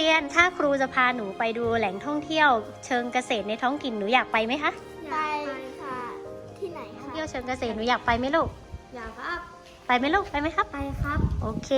เรียนถ้าครูจะพาหนูไปดูแหล่งท่องเที่ยว เชิงเกษตรในท้องถิ่นหนูอยากไปไหมคะไปค่ะ ที่ไหนคะเที่ยวเชิงเกษตรหนูอยากไปไหมลูกอยากครับ ไปไหมลูกไปไหมครับ ไปครับ โอเค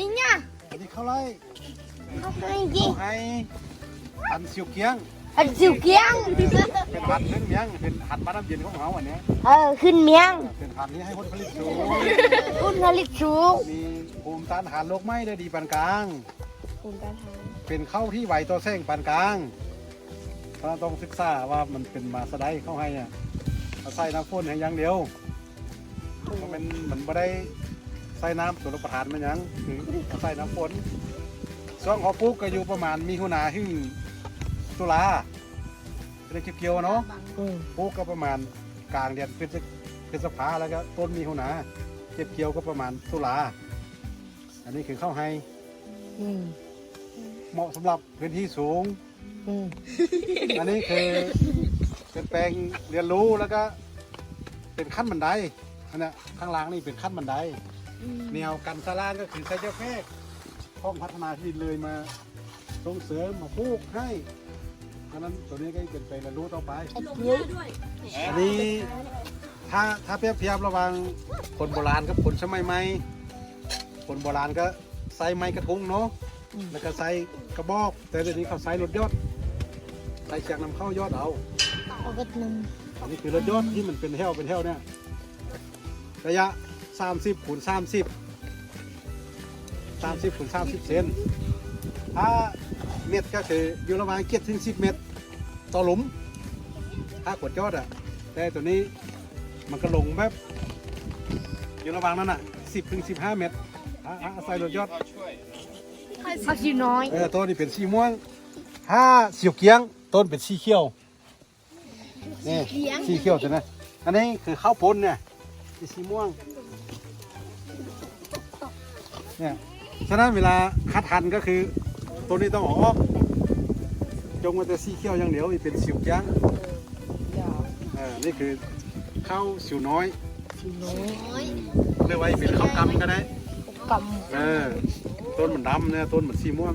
นี่เนี่ยอันนี้เขาไล่เขาให้ยิเขางให้หันสิวเกียงอันสิวเกียงเป็นหันขึ้นเมียงเป็นหันบ้านน้ำเย็นของเขาอันเนี้ยเออขึ้นเมียงเป็นหันที่ให้คนผลิตสูงคุณผลิตสูงมีภูมิต้านทานโรคไหม้ได้ดีปานกลาง ภูมิต้านทานเป็นข้าวที่ไหวต่อแสงปานกลางเพราะต้องศึกษาว่ามันเป็นมาสะไดเข้าให้เนี่ยเอาใส่น้ำฝนให้อย่างเดียวเพราะมันมันไม่ได้ ใส่น้ำตัวรับประทานมันหยังคือเอาใส่น้ำฝนช่วงเขาปลูกก็อยู่ประมาณมีหัวหนาหึ่งตุลาเป็นเกี่ยวๆเนาะอืมปลูกก็ประมาณกลางเดือนพฤศพฤษภาแล้วก็ต้นมีหัวหนาเก็บเกี่ยวก็ประมาณตุลาอันนี้คือข้าวให้อืมเหมาะสำหรับพื้นที่สูง อืมอันนี้คือเป็นแปลงเรียนรู้แล้วก็ เป็นขั้นบันไดอันเนี้ยข้างล่างนี่เป็นขั้นบันได แนวกันสลานก็คือใช้เจ้าแพรกห้องพัฒนาที่ดินเลยมาส่งเสริมมาปลูกให้เพราะฉะนั้นตัวนี้ก็เป็นไปเรียนรู้ต่อไปไอ้เนี้ยอันนี้ถ้าถ้าเปรียบเทียบระหว่างคนโบราณกับคนสมัยใหม่คนโบราณก็ใส่ไม้กระทุงเนาะแล้วก็ใส่กระบอก แต่เดี๋ยวนี้เขาใส่รถยอดใส่เชียงนำเข้ายอดเอาเอากระนอันนี้คือรถยอดที่มันเป็นแถวเป็นแถวเนี่ยระยะ 30คูณ30 30คูณ30เซนถ้าเม็ดก็คืออยู่ระหว่าง7ถึง10เมตรต่อหลุม ถ้ากดยอดอะ แต่ตัวนี้มันก็ลงแบบอยู่ระหว่างนั้นอะ10ถึง15เมตรถ้าถ้าใส่รถยอดำผักชีน้อยเออต้นนี่เป็นสีม่วง ถ้าสีเขียวต้นเป็นสีเขียวนี่สีเขียวใช่ไหมอันนี้คือข้าวปุ้นเนี่ยเป็นสีม่วง เนี่ยฉะนั้นเวลาคัดทันก็คือต้นนี้ต้องออก จงมาแต่สีเขียวอย่างเดียวนี่เป็นสิวยั้งเออนี่คือข้าวสิวน้อยชีน้อยเรียกว่าเป็นข้าวกำก็ได้กเออต้นมันดำเนี่ยต้นมันสีม่วง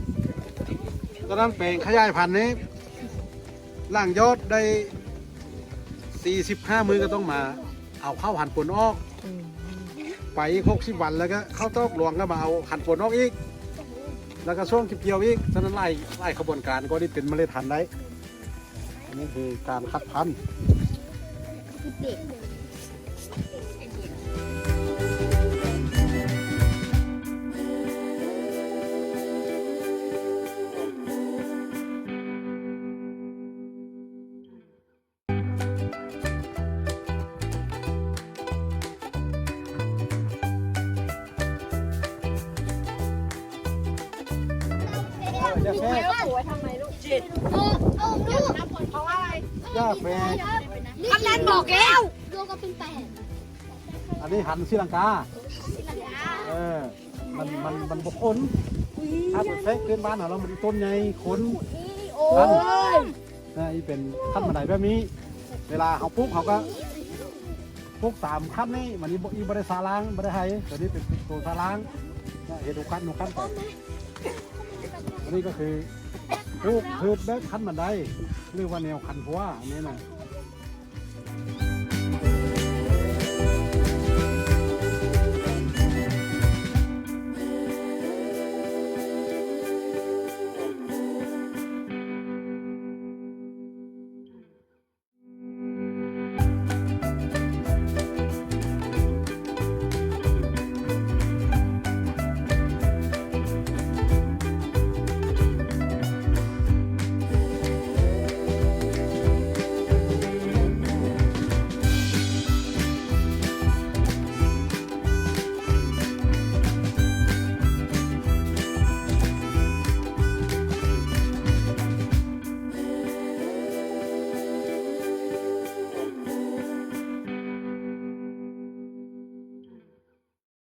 ตอนนั้นเป็นขยายพันธุ์นี้ล่างยอดได้ 45 มือก็ต้องมา เอาเข้าหันผลออกำอืม ไปอีก60วันแล้วก็เข้าตอกหลวงก็มาเอาหันฝนออกอีก แล้วก็ช่วงเก็บเกี่ยวอีกฉะนั้นไล่ไล่ขบวนการก็ได้เป็นเมล็ดพันธุ์ได้อันนี้คือการคัดพันธุ์ ยาแฟยาแฟกำนันบอกแล้วอัอันนี้หันศรีลังกาเออมันมันมันบกคนถ้าเป็นแซงเกินบ้านเรามันต้นใหญ่ขนโอ้ขั้นนะนี่เป็นขั้นบันไดแบบนี้ เวลาเขาปุ๊กเขาก็ปุ๊กสามขั้นนี่มันนี้อีบริษาล้างบริไฮตัวนี้เป็นตัวซาล้างเห็นดูขั้นดูขั้นไปอั นนี้ก็คือปลูกพืชแบบขั้นบันไดเรียกว่าแนวคันหัวอันนี้นะ